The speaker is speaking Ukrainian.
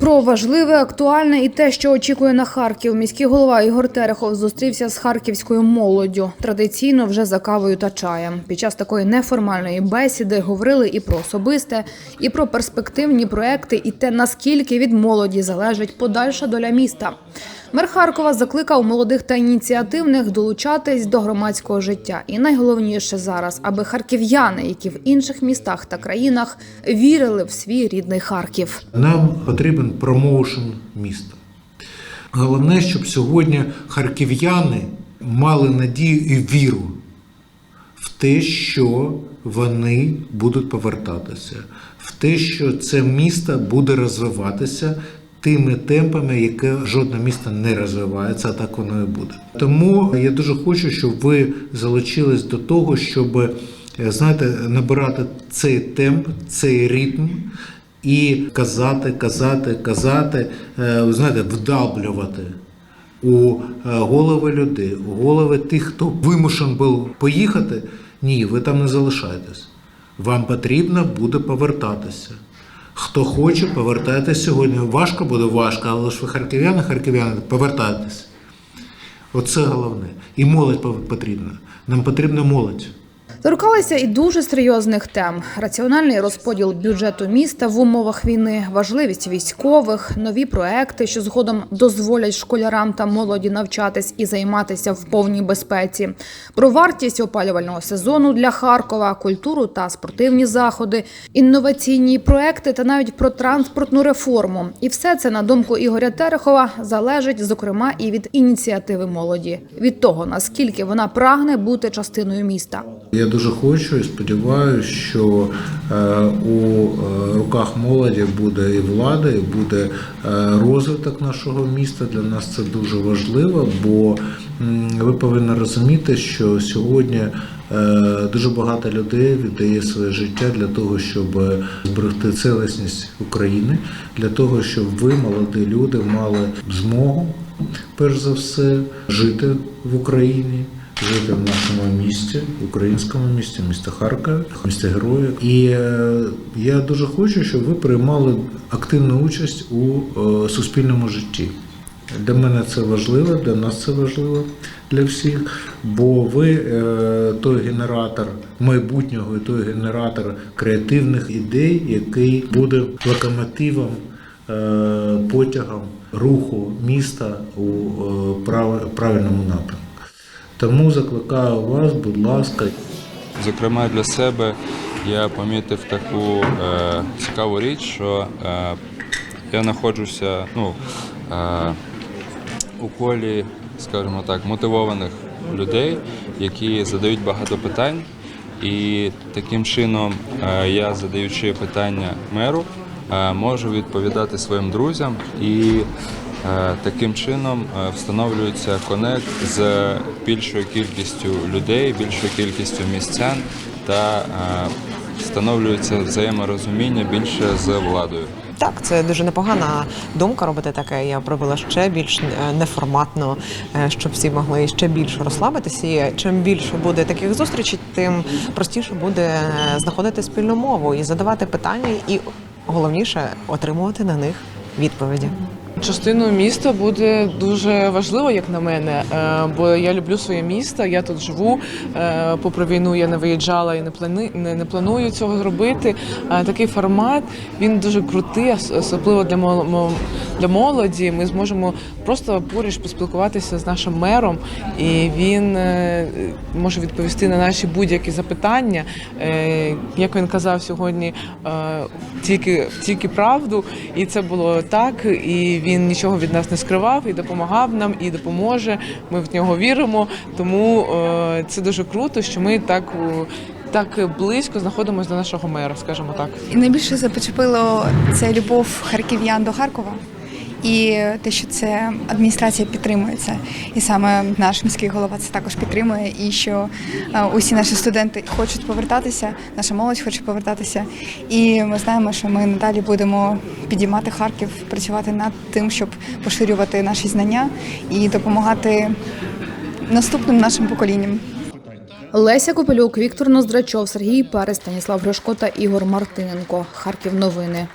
Про важливе, актуальне і те, що очікує на Харків. Міський голова Ігор Терехов зустрівся з харківською молоддю. Традиційно вже за кавою та чаєм. Під час такої неформальної бесіди говорили і про особисте, і про перспективні проекти, і те, наскільки від молоді залежить подальша доля міста. Мер Харкова закликав молодих та ініціативних долучатись до громадського життя. І найголовніше зараз, аби харків'яни, які в інших містах та країнах, вірили в свій рідний Харків. Нам потрібен промоушен міста. Головне, щоб сьогодні харків'яни мали надію і віру в те, що вони будуть повертатися, в те, що це місто буде розвиватися тими темпами, яке жодне місто не розвивається, а так воно і буде. Тому я дуже хочу, щоб ви залучились до того, щоб е, знаєте, набирати цей темп, цей ритм і казати, казати, казати, е, знаєте, вдавлювати у е, голови людей, у голови тих, хто вимушен був поїхати. Ні, ви там не залишаєтесь. Вам потрібно буде повертатися. Хто хоче, повертайтеся сьогодні. Важко буде важко, але ж ви харків'яни, харків'яни, повертайтеся. Оце головне. І молодь потрібна. Нам потрібна молодь. Торкалися і дуже серйозних тем: раціональний розподіл бюджету міста в умовах війни, важливість військових, нові проекти, що згодом дозволять школярам та молоді навчатись і займатися в повній безпеці, про вартість опалювального сезону для Харкова, культуру та спортивні заходи, інноваційні проекти та навіть про транспортну реформу. І все це на думку Ігоря Терехова залежить, зокрема, і від ініціативи молоді, від того наскільки вона прагне бути частиною міста. Я дуже хочу і сподіваюся, що е, у е, руках молоді буде і влада, і буде е, розвиток нашого міста. Для нас це дуже важливо, бо ви повинні розуміти, що сьогодні дуже багато людей віддає своє життя для того, щоб зберегти цілісність України, для того, щоб ви, молоді люди, мали змогу, перш за все, жити в Україні жити в нашому місті, українському місті, місті Харкова, місті Героїв. І е, я дуже хочу, щоб ви приймали активну участь у е, суспільному житті. Для мене це важливо, для нас це важливо для всіх, бо ви е, той генератор майбутнього, і той генератор креативних ідей, який буде локомотивом, потягом руху міста у правильному напрямку. Тому закликаю вас, будь ласка, Зокрема, для себе я помітив таку е, цікаву річ, що е, я знаходжуся ну, е, у колі, скажімо так, мотивованих людей, які задають багато питань. І таким чином е, я, задаючи питання меру, е, можу відповідати своїм друзям і таким чином е, встановлюється конект з більшою кількістю людей, більшою кількістю містян та е, встановлюється взаєморозуміння більше з владою. Так, це дуже непогана думка робити таке. Я б робила ще більш е, неформатно, е, щоб всі могли ще більше розслабитися. І чим більше буде таких зустрічей, тим простіше буде е, знаходити спільну мову і задавати питання, і головніше отримувати на них відповіді. Частиною міста буде дуже важливо, як на мене, е, бо я люблю своє місто, я тут живу. Е, Попри війну я не виїжджала і не плани не, планую цього зробити. Е, Такий формат він дуже крутий, особливо для мол- молоді. Ми зможемо просто поруч поспілкуватися з нашим мером, і він може відповісти на наші будь-які запитання. Як він казав сьогодні, тільки тільки правду, і це було так. І він нічого від нас не скривав, і допомагав нам, і допоможе. Ми в нього віримо. Тому е, це дуже круто, що ми так. Так близько знаходимося до нашого мера, скажімо так. І найбільше започепило це любов харків'ян до Харкова. І те, що це адміністрація підтримує це, і саме наш міський голова це також підтримує. І що е, усі наші студенти хочуть повертатися, наша молодь хоче повертатися. І ми знаємо, що ми надалі будемо підіймати Харків, працювати над тим, щоб поширювати наші знання і допомагати наступним нашим поколінням. Леся Копелюк, Віктор Ноздрачов, Сергій Перес, Станіслав Гришко та Ігор Мартиненко. Харків новини.